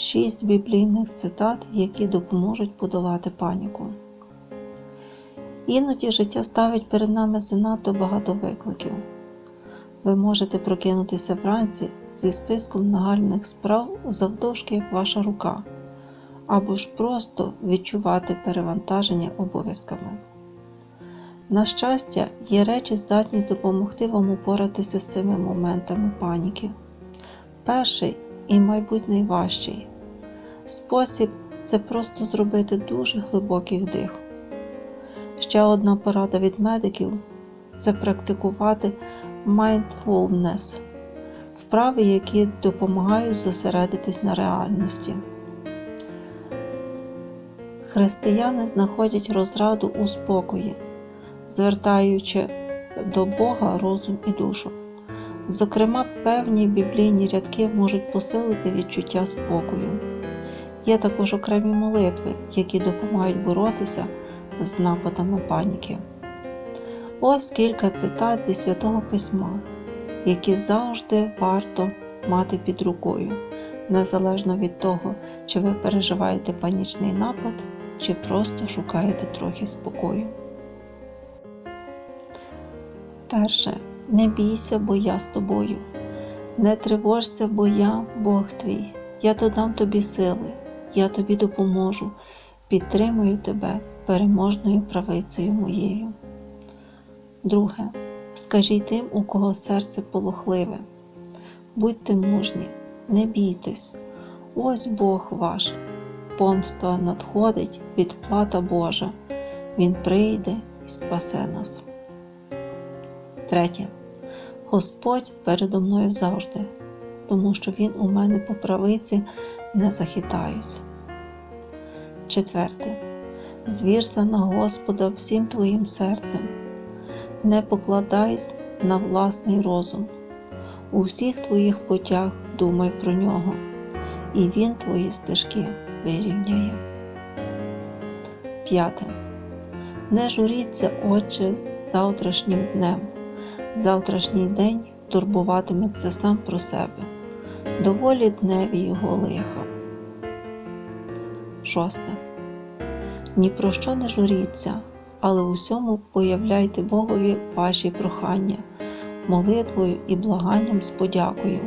Шість біблійних цитат, які допоможуть подолати паніку. Іноді життя ставить перед нами занадто багато викликів. Ви можете прокинутися вранці зі списком нагальних справ завдовжки як ваша рука, або ж просто відчувати перевантаження обов'язками. На щастя, є речі, здатні допомогти вам упоратися з цими моментами паніки. Перший і, мабуть, найважчий спосіб це просто зробити дуже глибокий вдих. Ще одна порада від медиків це практикувати mindfulness, вправи, які допомагають зосередитись на реальності. Християни знаходять розраду у спокої, звертаючи до Бога розум і душу. Зокрема, певні біблійні рядки можуть посилити відчуття спокою. Є також окремі молитви, які допомагають боротися з нападами паніки. Ось кілька цитат зі Святого Письма, які завжди варто мати під рукою, незалежно від того, чи ви переживаєте панічний напад, чи просто шукаєте трохи спокою. Перше. Не бійся, бо я з тобою. Не тривожся, бо я Бог твій. Я додам тобі сили, я тобі допоможу, підтримую тебе переможною правицею моєю. Друге. Скажіть тим, у кого серце полохливе. Будьте мужні, не бійтесь, ось Бог ваш, помста надходить відплата Божа, Він прийде і спасе нас. Третє. Господь передо мною завжди, тому що Він у мене по правиці не захитаюсь. Четверте. Звірся на Господа всім твоїм серцем, не покладайся на власний розум. У всіх твоїх путях думай про нього, і Він твої стежки вирівняє. П'яте. Не журіться, Отче, завтрашнім днем. Завтрашній день турбуватиметься сам про себе, доволі дневі його лиха. Шосте. Ні про що не журіться, але усьому появляйте Богові ваші прохання, молитвою і благанням з подякою.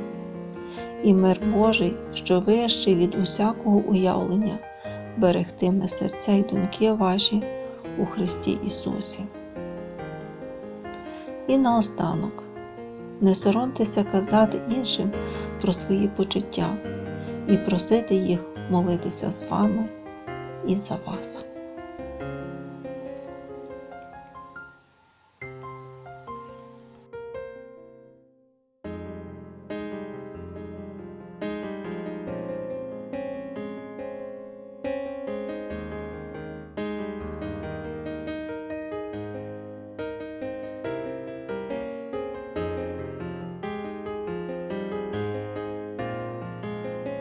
І мир Божий, що вищий від усякого уявлення, берегтиме серця й думки ваші у Христі Ісусі. І наостанок, не соромтеся казати іншим про свої почуття і просити їх молитися з вами і за вас.